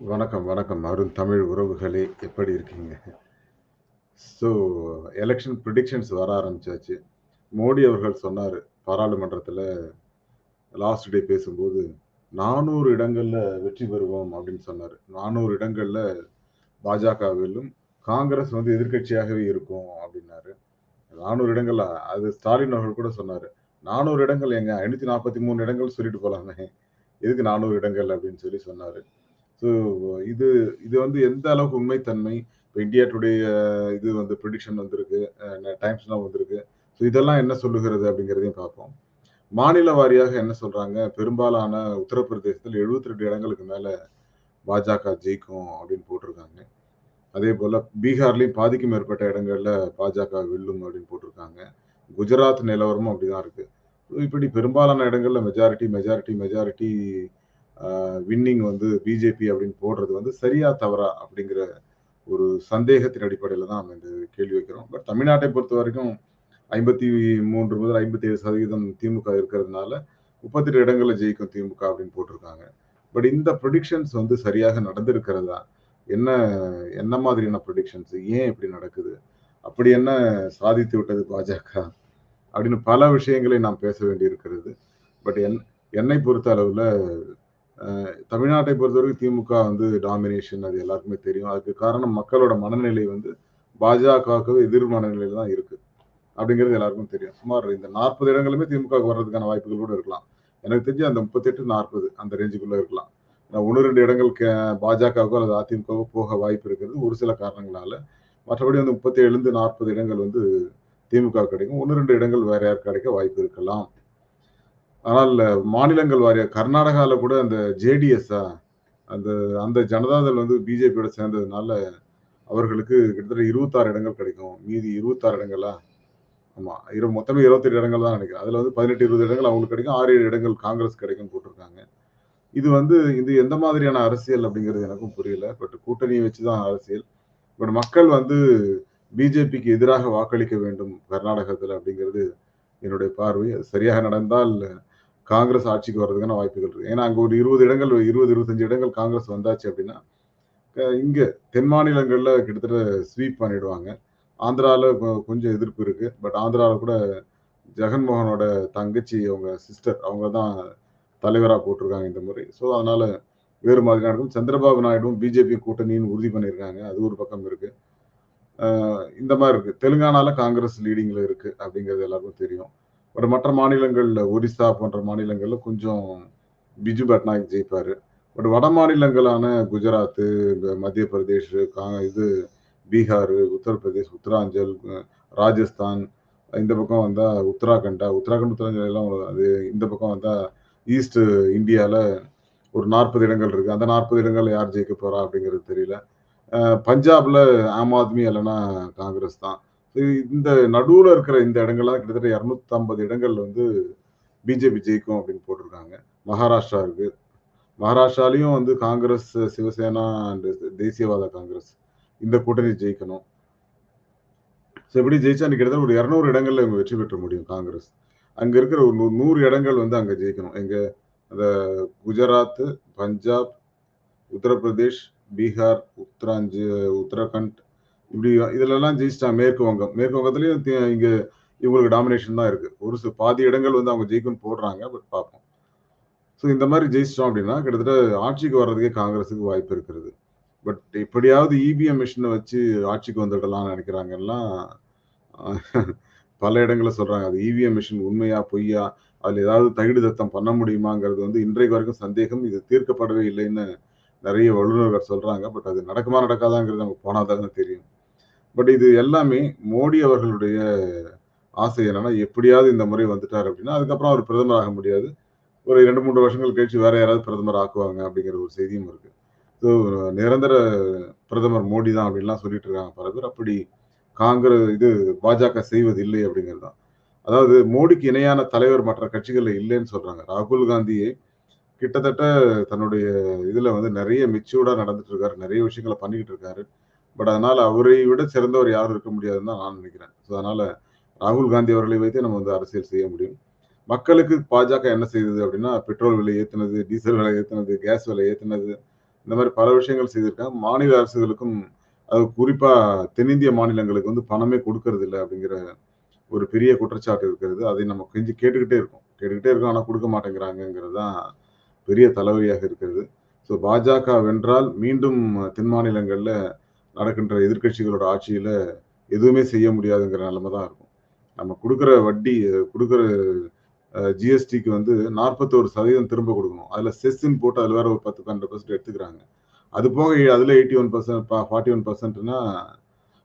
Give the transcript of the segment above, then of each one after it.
வணக்கம், வணக்கம். அருண் தமிழ் உறவுகளே! எப்படி இருக்கீங்க? ஸோ எலெக்ஷன் பிரிடிக்ஷன்ஸ் வர ஆரம்பிச்சாச்சு. மோடி அவர்கள் சொன்னார் பாராளுமன்றத்தில் லாஸ்ட் டே பேசும்போது, நானூறு இடங்களில் வெற்றி பெறுவோம்" அப்படின்னு சொன்னார் நானூறு இடங்களில் பாஜகவிலும் காங்கிரஸ் வந்து எதிர்க்கட்சியாகவே இருக்கும் அப்படின்னாரு. நானூறு இடங்கள் அது ஸ்டாலின் அவர்கள் கூட சொன்னார் நானூறு இடங்கள் எங்கள் ஐநூற்றி நாற்பத்தி மூணு இடங்கள் சொல்லிட்டு போகலாமே எதுக்கு 400 இடங்கள் அப்படின்னு சொல்லி சொன்னார் ஸோ இது இது வந்து எந்த அளவுக்கு உண்மைத்தன்மை, இப்போ இந்தியா டுடே இது வந்து ப்ரிடிக்ஷன் வந்திருக்கு. டைம்ஸ்லாம் வந்திருக்கு. ஸோ இதெல்லாம் என்ன சொல்லுகிறது அப்படிங்கிறதையும் பார்ப்போம். மாநில வாரியாக என்ன சொல்றாங்க, பெரும்பாலான உத்தரப்பிரதேசத்தில் எழுபத்தி ரெண்டு இடங்களுக்கு மேல பாஜக ஜெயிக்கும் அப்படின்னு போட்டிருக்காங்க. அதே போல் பீகார்லயும் பாதிக்கும் மேற்பட்ட இடங்கள்ல பாஜக வெல்லும் அப்படின்னு போட்டிருக்காங்க. குஜராத் நிலவரமும் அப்படிதான் இருக்கு. இப்படி பெரும்பாலான இடங்கள்ல மெஜாரிட்டி, மெஜாரிட்டி, மெஜாரிட்டி வின்னிங் வந்து பிஜேபி அப்படின்னு போடுறது வந்து சரியா? தவறா? அப்படிங்கிற ஒரு சந்தேகத்தின் அடிப்படையில் தான் நம்ம இந்த கேள்வி வைக்கிறோம். பட் தமிழ்நாட்டை பொறுத்த வரைக்கும் ஐம்பத்தி மூன்று முதல் 57% திமுக இருக்கிறதுனால, உப்பத்தில இடங்களில் ஜெயிக்கும் திமுக அப்படின்னு போட்டிருக்காங்க. பட் இந்த ப்ரொடிக்ஷன்ஸ் வந்து சரியாக நடந்திருக்கிறதா? என்ன என்ன மாதிரியான ப்ரொடிக்ஷன்ஸ் ஏன் இப்படி நடக்குது? அப்படி என்ன சாதித்து விட்டது பாஜக? அப்படின்னு பல விஷயங்களை நாம் பேச வேண்டியிருக்கிறது. பட் என் என்னை பொறுத்த அளவில் தமிழ்நாட்டை பொறுத்தவரைக்கும் திமுக வந்து டாமினேஷன் அது எல்லாருக்குமே தெரியும். அதுக்கு காரணம் மக்களோட மனநிலை வந்து பாஜகவுக்கு எதிர் மனநிலையில தான் இருக்கு. அப்படிங்கிறது எல்லாருக்கும் தெரியும். சுமார் இந்த 40 இடங்களுமே திமுகவுக்கு வர்றதுக்கான வாய்ப்புகள் கூட இருக்கலாம். எனக்கு தெரிஞ்சு அந்த 38, 40 அந்த ரேஞ்சுக்குள்ள இருக்கலாம். 1, 2 இடங்கள் கே பாஜகவுக்கோ அல்லது அதிமுகவோ போக வாய்ப்பு இருக்கிறது ஒரு சில காரணங்களால. மற்றபடி வந்து 37லிருந்து 40 இடங்கள் வந்து திமுக கிடைக்கும். 1, 2 இடங்கள் வேற யாருக்கு கிடைக்க வாய்ப்பு இருக்கலாம். ஆனால் மாநிலங்கள் வாரியா கர்நாடகாவில் கூட அந்த ஜேடிஎஸ்ஸா அந்த அந்த ஜனதாதள் வந்து பிஜேபியோட சேர்ந்ததுனால, அவர்களுக்கு கிட்டத்தட்ட 26 இடங்கள் கிடைக்கும். மீதி 26 இடங்களா? ஆமாம் இரு மொத்தமே 28 இடங்கள் தான் நினைக்கிறேன். அதில் வந்து 18, 20 இடங்கள் அவங்களுக்கு கிடைக்கும். 6, 7 இடங்கள் காங்கிரஸ் கிடைக்கும் போட்டிருக்காங்க. இது வந்து இது எந்த மாதிரியான அரசியல் அப்படிங்கிறது எனக்கும் புரியல. பட் கூட்டணியை வச்சு தான் அரசியல். பட் மக்கள் வந்து பிஜேபிக்கு எதிராக வாக்களிக்க வேண்டும் கர்நாடகத்தில் அப்படிங்கிறது என்னுடைய பார்வை. அது சரியாக நடந்தால் காங்கிரஸ் ஆட்சிக்கு வர்றதுக்கான வாய்ப்புகள் இருக்கு. ஏன்னா அங்கே ஒரு 20 இடங்கள் 20, 25 இடங்கள் காங்கிரஸ் வந்தாச்சு அப்படின்னா, இங்கே தென் மாநிலங்களில் கிட்டத்தட்ட ஸ்வீப் பண்ணிடுவாங்க. ஆந்திராவில் கொஞ்சம் எதிர்ப்பு இருக்கு. பட் ஆந்திராவில் கூட ஜெகன்மோகனோட தங்கச்சி அவங்க சிஸ்டர் அவங்க தான் தலைவராக போட்டிருக்காங்க இந்த முறை. ஸோ அதனால வேறு மாதிரி நடக்கும். சந்திரபாபு நாயுடுவும் பிஜேபி கூட்டணின்னு உறுதி பண்ணியிருக்காங்க. அது ஒரு பக்கம் இருக்கு. இந்த மாதிரி இருக்கு. தெலுங்கானால காங்கிரஸ் லீடிங்ல இருக்கு அப்படிங்கிறது எல்லாருக்கும் தெரியும். பட் மற்ற மாநிலங்களில் ஒரிசா போன்ற மாநிலங்களில் கொஞ்சம் பிஜு பட்நாயக் ஜெயிப்பார் பட் வட மாநிலங்களான குஜராத்து, மத்திய பிரதேஷ், கா இது பீகார், உத்தரப்பிரதேஷ், உத்தராஞ்சல், ராஜஸ்தான் இந்த பக்கம் வந்தால் உத்தராகண்டா, உத்தராகண்ட், உத்தராஞ்சல் எல்லாம் அது இந்த பக்கம் வந்தால் ஈஸ்ட் இந்தியாவில் ஒரு 40 இடங்கள் இருக்குது அந்த நாற்பது இடங்கள் யார் ஜெயிக்க போகிறா அப்படிங்கிறது தெரியல. பஞ்சாபில் பஞ்சாப்ல ஆம் ஆத்மி இல்லைன்னா காங்கிரஸ் தான். இந்த நடுவுல இருக்கிற இந்த இடங்கள்லாம் கிட்டத்தட்ட இரநூத்தம்பது இடங்கள்ல வந்து பிஜேபி ஜெயிக்கும் அப்படின்னு போட்டிருக்காங்க. மகாராஷ்டிரா இருக்கு. மகாராஷ்டிராலையும் வந்து காங்கிரஸ், சிவசேனா அண்ட் தேசியவாத காங்கிரஸ் இந்த கூட்டணி ஜெயிக்கணும். ஸோ எப்படி ஜெயிச்சா கிட்டத்தட்ட ஒரு 200 இடங்கள்ல இவங்க வெற்றி பெற்ற முடியும் காங்கிரஸ். அங்க இருக்கிற ஒரு நூறு இடங்கள் வந்து அங்க ஜெயிக்கணும். எங்க அந்த குஜராத், பஞ்சாப், உத்தரப்பிரதேஷ், பீகார், உத்தராஞ்ச உத்தரகண்ட் இப்படி இதுலலாம் ஜெயிச்சிட்டாங்க மேற்கு வங்கம். மேற்கு வங்கத்திலயும் தி இங்க இவங்களுக்கு டாமினேஷன் தான் இருக்கு. ஒரு சில பாதி இடங்கள் வந்து அவங்க ஜெயிக்கும்னு போடுறாங்க. பட் பார்ப்போம். ஸோ இந்த மாதிரி ஜெயிச்சிட்டோம் அப்படின்னா, கிட்டத்தட்ட ஆட்சிக்கு வர்றதுக்கே காங்கிரஸுக்கு வாய்ப்பு இருக்கிறது. பட் எப்படியாவது இபிஎம் மிஷினை வச்சு ஆட்சிக்கு வந்துடலாம்னு நினைக்கிறாங்கலாம் பல இடங்களில் சொல்றாங்க. அது இவிஎம் மிஷின் உண்மையா? பொய்யா? அதில் ஏதாவது தகிடு தத்தம் பண்ண முடியுமாங்கிறது வந்து இன்றைக்கு வரைக்கும் சந்தேகம். இது தீர்க்கப்படவே இல்லைன்னு நிறைய வல்லுநர்கள் சொல்றாங்க. பட் அது நடக்குமா? நடக்காதாங்கிறது நமக்கு போனா தானே தெரியும். பட் இது எல்லாமே மோடி அவர்களுடைய ஆசை என்னன்னா, எப்படியாவது இந்த முறை வந்துட்டார் அப்படின்னா, அதுக்கப்புறம் அவர் பிரதமர் ஆக முடியாது. ஒரு 2, 3 வருஷங்கள் கழிச்சு வேற யாராவது பிரதமர் ஆக்குவாங்க அப்படிங்கிற ஒரு செய்தியும் இருக்கு. ஸோ நிரந்தர பிரதமர் மோடி தான் அப்படின்லாம் சொல்லிட்டு இருக்காங்க பல பேர். அப்படி காங்கிரஸ் இது பாஜக செய்வது இல்லை அப்படிங்கிறது தான். அதாவது மோடிக்கு இணையான தலைவர் மற்ற கட்சிகளில் இல்லைன்னு சொல்றாங்க. ராகுல் காந்தியே கிட்டத்தட்ட தன்னுடைய இதுல வந்து நிறைய மெச்சூர்டா நடந்துட்டு இருக்காரு. நிறைய விஷயங்கள பண்ணிக்கிட்டு இருக்காரு. பட் அதனால அவரை விட சிறந்தவர் யாரும் இருக்க முடியாதுன்னு தான் நான் நினைக்கிறேன். ஸோ அதனால ராகுல் காந்தி அவர்களை வைத்தே நம்ம வந்து அரசியல் செய்ய முடியும். மக்களுக்கு பாஜக என்ன செய்தது அப்படின்னா, பெட்ரோல் விலை ஏற்றினது டீசல் விலை ஏற்றினது கேஸ் விலை ஏற்றினது இந்த மாதிரி பல விஷயங்கள் செய்திருக்காங்க மாநில அரசுகளுக்கும் அது குறிப்பாக தென்னிந்திய மாநிலங்களுக்கு வந்து பணமே கொடுக்கறது இல்லை அப்படிங்கிற ஒரு பெரிய குற்றச்சாட்டு இருக்கிறது அதை நம்ம கொஞ்சம் கேட்டுக்கிட்டே இருக்கோம் கேட்டுக்கிட்டே இருக்கோம் ஆனால் கொடுக்க மாட்டேங்கிறாங்கிறது தான் பெரிய தலைவலியாக இருக்கிறது ஸோ பாஜக வென்றால் மீண்டும் தென் மாநிலங்களில் நடக்கின்ற எதிர்க்கட்சிகளோட ஆட்சியில் எதுவுமே செய்ய முடியாதுங்கிற நிலைமை தான் இருக்கும். நம்ம கொடுக்குற வட்டி கொடுக்குற ஜிஎஸ்டிக்கு வந்து நாற்பத்தோரு சதவீதம் திரும்ப கொடுக்கணும். அதில் செஸ்ன்னு போட்டு அதில் வேற ஒரு பத்து பன்னெண்டு பர்சன்ட் எடுத்துக்கிறாங்க. அது போக அதில் eighty one percent forty one பர்சன்ட்னா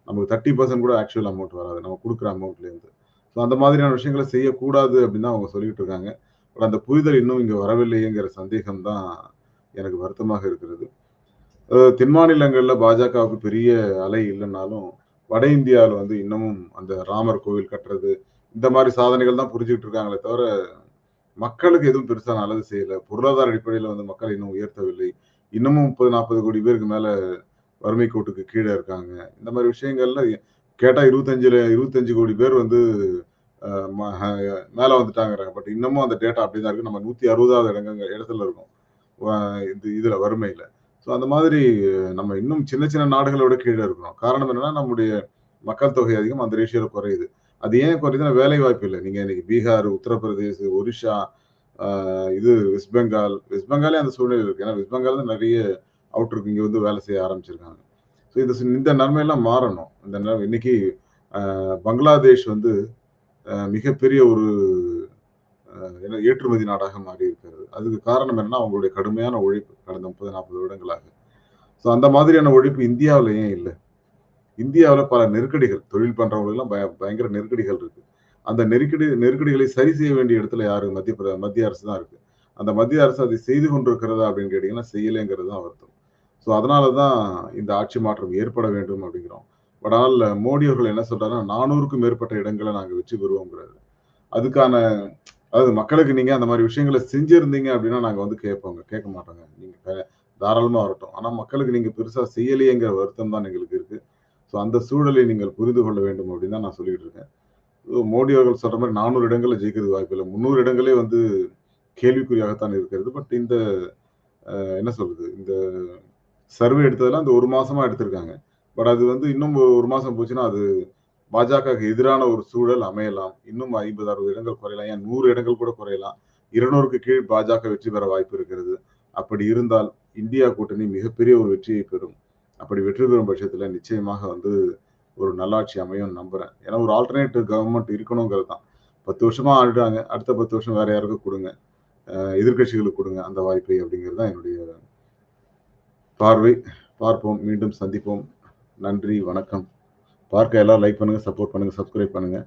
நமக்கு தேர்ட்டி பர்சன்ட் கூட ஆக்சுவல் அமௌண்ட் வராது. நம்ம கொடுக்குற அமௌண்ட்லேருந்து ஸோ அந்த மாதிரியான விஷயங்களை செய்யக்கூடாது அப்படின்னு தான் அவங்க சொல்லிட்டு இருக்காங்க. பட் அந்த புரிதல் இன்னும் இங்கே வரவில்லையேங்கிற சந்தேகம் தான் எனக்கு வருத்தமாக இருக்கிறது. தென் மாநிலங்களில் பாஜகவுக்கு பெரிய அலை இல்லைன்னாலும் வட இந்தியாவில் வந்து இன்னமும் அந்த ராமர் கோவில் கட்டுறது இந்த மாதிரி சாதனைகள் தான் புரிஞ்சுக்கிட்டு இருக்காங்களே தவிர மக்களுக்கு எதுவும் பெருசாக நல்லது செய்யலை. பொருளாதார அடிப்படையில் வந்து மக்கள் இன்னும் உயர்த்தவில்லை. இன்னமும் முப்பது நாற்பது கோடி பேருக்கு மேலே வறுமை கோட்டுக்கு கீழே இருக்காங்க. இந்த மாதிரி விஷயங்கள்ல கேட்டால் இருபத்தஞ்சில் இருபத்தஞ்சு கோடி பேர் வந்து மேலே வந்துட்டாங்கிறாங்க. பட் இன்னமும் அந்த டேட்டா அப்படி தான் இருக்குது நம்ம நூற்றி அறுபதாவது இடங்க இடத்துல இருக்கோம். இது இதில் வறுமையில். ஸோ அந்த மாதிரி நம்ம இன்னும் சின்ன சின்ன நாடுகளோட கீழே இருக்கிறோம். காரணம் என்னன்னா நம்முடைய மக்கள் தொகை அதிகம் அந்த ரேஷியோவில் குறையுது. அது ஏன் குறையுதுன்னா வேலை வாய்ப்பு இல்லை. நீங்கள் இன்னைக்கு பீகார் உத்தரப்பிரதேஷ் ஒரிஷா இது வெஸ்ட் பெங்கால் வெஸ்ட் பெங்காலே அந்த சூழ்நிலை இருக்கு. ஏன்னா வெஸ்ட் பெங்கால் தான் நிறைய அவுட்ருக்கு இங்கே வந்து வேலை செய்ய ஆரம்பிச்சிருக்காங்க. ஸோ இந்த இந்த நன்மையெல்லாம் மாறணும். இந்த இன்னைக்கு பங்களாதேஷ் வந்து மிகப்பெரிய ஒரு ஏற்றுமதி நாடாக மாறி இருக்கிறது. அதுக்கு காரணம் என்னன்னா அவங்களுடைய கடுமையான உழைப்பு கடந்த முப்பது நாற்பது வருடங்களாக. ஸோ அந்த மாதிரியான உழைப்பு இந்தியாவில் ஏன் இல்லை. இந்தியாவில் பல நெருக்கடிகள் தொழில் பண்றவங்களுக்கெல்லாம் பய பயங்கர நெருக்கடிகள் இருக்கு. அந்த நெருக்கடி நெருக்கடிகளை சரி செய்ய வேண்டிய இடத்துல யாரு? மத்திய மத்திய அரசு தான் இருக்கு. அந்த மத்திய அரசு அதை செய்து கொண்டிருக்கிறதா அப்படின்னு கேட்டீங்கன்னா செய்யலைங்கிறது தான் வருத்தம் ஸோ அதனால தான் இந்த ஆட்சி மாற்றம் ஏற்பட வேண்டும் அப்படிங்கிறோம். பட் ஆனால் மோடி அவர்கள் என்ன சொல்றாருன்னா நானூறுக்கும் மேற்பட்ட இடங்களை நாங்கள் வெற்றி பெறுவோங்கிறாரு. அதுக்கான அதாவது மக்களுக்கு நீங்க அந்த மாதிரி விஷயங்களை செஞ்சிருந்தீங்க அப்படின்னா நாங்க வந்து கேட்போங்க. கேட்க மாட்டோங்க. நீங்க தாராளமா வரட்டும். ஆனா மக்களுக்கு நீங்க பெருசா செய்யலையேங்கிற வருத்தம் தான் எங்களுக்கு இருக்கு. ஸோ அந்த சூழலை நீங்கள் புரிந்து கொள்ள வேண்டும் அப்படின்னு தான் நான் சொல்லிட்டு இருக்கேன். மோடி அவர்கள் சொல்ற மாதிரி நானூறு இடங்களில் ஜெயிக்கிறது வாய்ப்பு இல்லை. முந்நூறு இடங்களே வந்து கேள்விக்குறியாகத்தான் இருக்கிறது. பட் இந்த என்ன சொல்றது? இந்த சர்வே எடுத்ததெல்லாம் இந்த ஒரு மாசமா எடுத்திருக்காங்க. பட் அது வந்து இன்னும் ஒரு மாசம் போச்சுன்னா அது பாஜகவுக்கு எதிரான ஒரு சூழல் அமையலாம். இன்னும் ஐம்பது அறுபது இடங்கள் குறையலாம். ஏன் நூறு இடங்கள் கூட குறையலாம். இருநூறுக்கு கீழ் பாஜக வெற்றி பெற வாய்ப்பு இருக்கிறது. அப்படி இருந்தால் இந்தியா கூட்டணி மிகப்பெரிய ஒரு வெற்றியை பெறும். அப்படி வெற்றி பெறும் பட்சத்துல நிச்சயமாக வந்து ஒரு நல்லாட்சி அமையும் நம்புறேன். ஏன்னா ஒரு ஆல்டர்னேட்டிவ் கவர்மெண்ட் இருக்கணுங்கிறது தான். பத்து வருஷமா ஆடுறாங்க அடுத்த பத்து வருஷம் வேற யாருக்கும் கொடுங்க. எதிர்கட்சிகளுக்கு கொடுங்க. அந்த வாய்ப்பை அப்படிங்கிறது தான் என்னுடைய பார்வை. பார்ப்போம். மீண்டும் சந்திப்போம். நன்றி. வணக்கம். பார்க்க எல்லாம் லைக் பண்ணுங்க சப்போர்ட் பண்ணுங்க சப்ஸ்கிரைப் பண்ணுங்க.